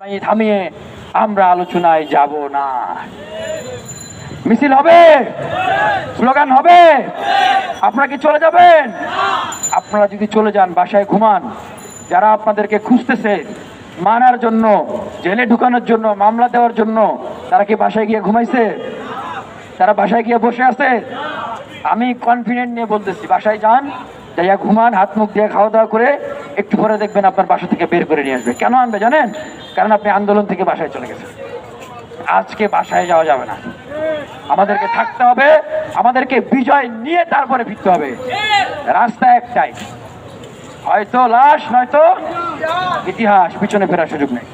থামিয়ে আমরা আলোচনায় যাব না। মিছিল হবে? স্লোগান হবে? আপনারা কি চলে যাবেন? আপনারা যদি চলে যান, বাসায় ঘুমান। যারা আপনাদেরকে খুঁজতেছে, মানার জন্য, জেলে ঢুকানোর জন্য, মামলা দেওয়ার জন্য, তারা কি বাসায় গিয়ে ঘুমাইছে? তারা বাসায় গিয়ে বসে আছে? আমি কনফিডেন্ট নিয়ে বলতেছি, বাসায় যান, যাইয়া ঘুমান, হাত মুখ দিয়ে খাওয়া দাওয়া করে একটু পরে দেখবেন আপনার বাসা থেকে বের করে নিয়ে আসবে। কেন আনবে জানেন? কারণ আপনি আন্দোলন থেকে বাসায় চলে গেছেন। আজকে বাসায় যাওয়া যাবে না। আমাদেরকে থাকতে হবে, আমাদেরকে বিজয় নিয়ে তারপরে ফিরতে হবে। রাস্তা একটাই। হয়তো লাশ নয়তো ইতিহাস, পিছনে ফেরার সুযোগ নেই।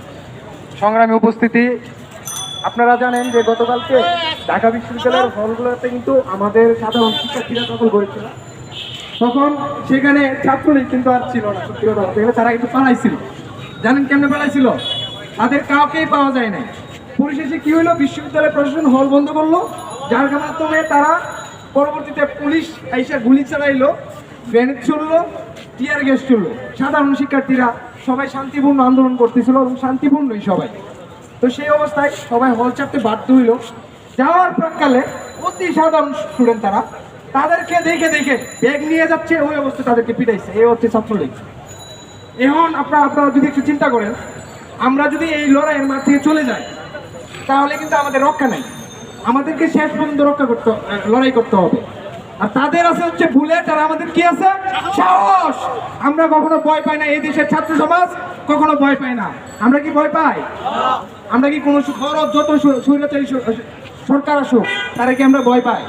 সংগ্রামী উপস্থিতি, আপনারা জানেন যে গতকালকে ঢাকা বিশ্ববিদ্যালয়ের হলগুলোতে কিন্তু আমাদের সাধারণ শিক্ষার্থীরা দখল করেছিল। তখন সেখানে ছাত্রলীগ কিন্তু আর ছিল না, সত্যি কথা বলতে তারা কিন্তু পালাইছিল। জানেন কেমনে পালাইছিল? তাদের কাউকেই পাওয়া যায় না পরিশেষে কি হলো বিশ্ববিদ্যালয় প্রশাসন হল বন্ধ করল, যার মাধ্যমে তারা পরবর্তীতে পুলিশ এসে গুলি চালাইলো গ্রেনেড ছুড়লো, টিয়ার গ্যাস ছুড়লো। সাধারণ শিক্ষার্থীরা সবাই শান্তিপূর্ণ আন্দোলন করতেছিল এবং শান্তিপূর্ণই সবাই। তো সেই অবস্থায় সবাই হল চাপতে বাধ্য হইল। যাওয়ার প্রাককালে অতি সাধারণ স্টুডেন্ট তারা তাদেরকে দেখে দেখে ব্যাগ নিয়ে যাচ্ছে, ওই অবস্থা তাদেরকে পিটাইছে। এই হচ্ছে ছাত্রলীগ। এখন আপনারা আপনারা যদি একটু চিন্তা করেন, আমরা যদি এই লড়াইয়ের মাঠ থেকে চলে যাই, তাহলে কিন্তু আমাদের রক্ষা নাই। আমাদেরকে শেষ পর্যন্ত রক্ষা করতে লড়াই করতে হবে। আর তাদের আছে হচ্ছে ভুলে তারা আমাদের কি আছে? সাহস! আমরা কখনো ভয় পাই না এই দেশের ছাত্র সমাজ, কখনো ভয় পায় না। আমরা কি ভয় পাই? আমরা কি কোনো যত সরকার আসুক, তারা কি আমরা ভয় পাই?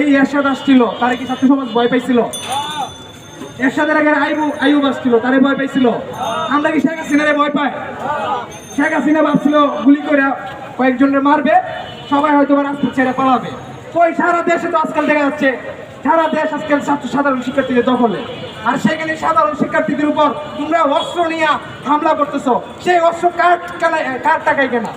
এই এরশাদ আসছিল, তারা কি ছাত্র সমাজ ভয় পাইছিল? এরশাদের আগে আইবু আইব আসছিল, তারে ভয় পাইছিল। আমরা কি শেখ হাসিনারে ভয় পাই? শেখ হাসিনা ভাবছিল, গুলি করে কয়েকজনের মারবে, সবাই হয়তো রাস্তা ছেড়ে পালাবে। ওই সারা দেশে তো আজকাল দেখা যাচ্ছে, সারা দেশ আজকাল ছাত্র সাধারণ শিক্ষার্থীদের দখলে। আর সেখানে সাধারণ শিক্ষার্থীদের উপর তোমরা অস্ত্র নিয়ে হামলা করতেছো। সেই অস্ত্র কার কার টাকায় কেনা?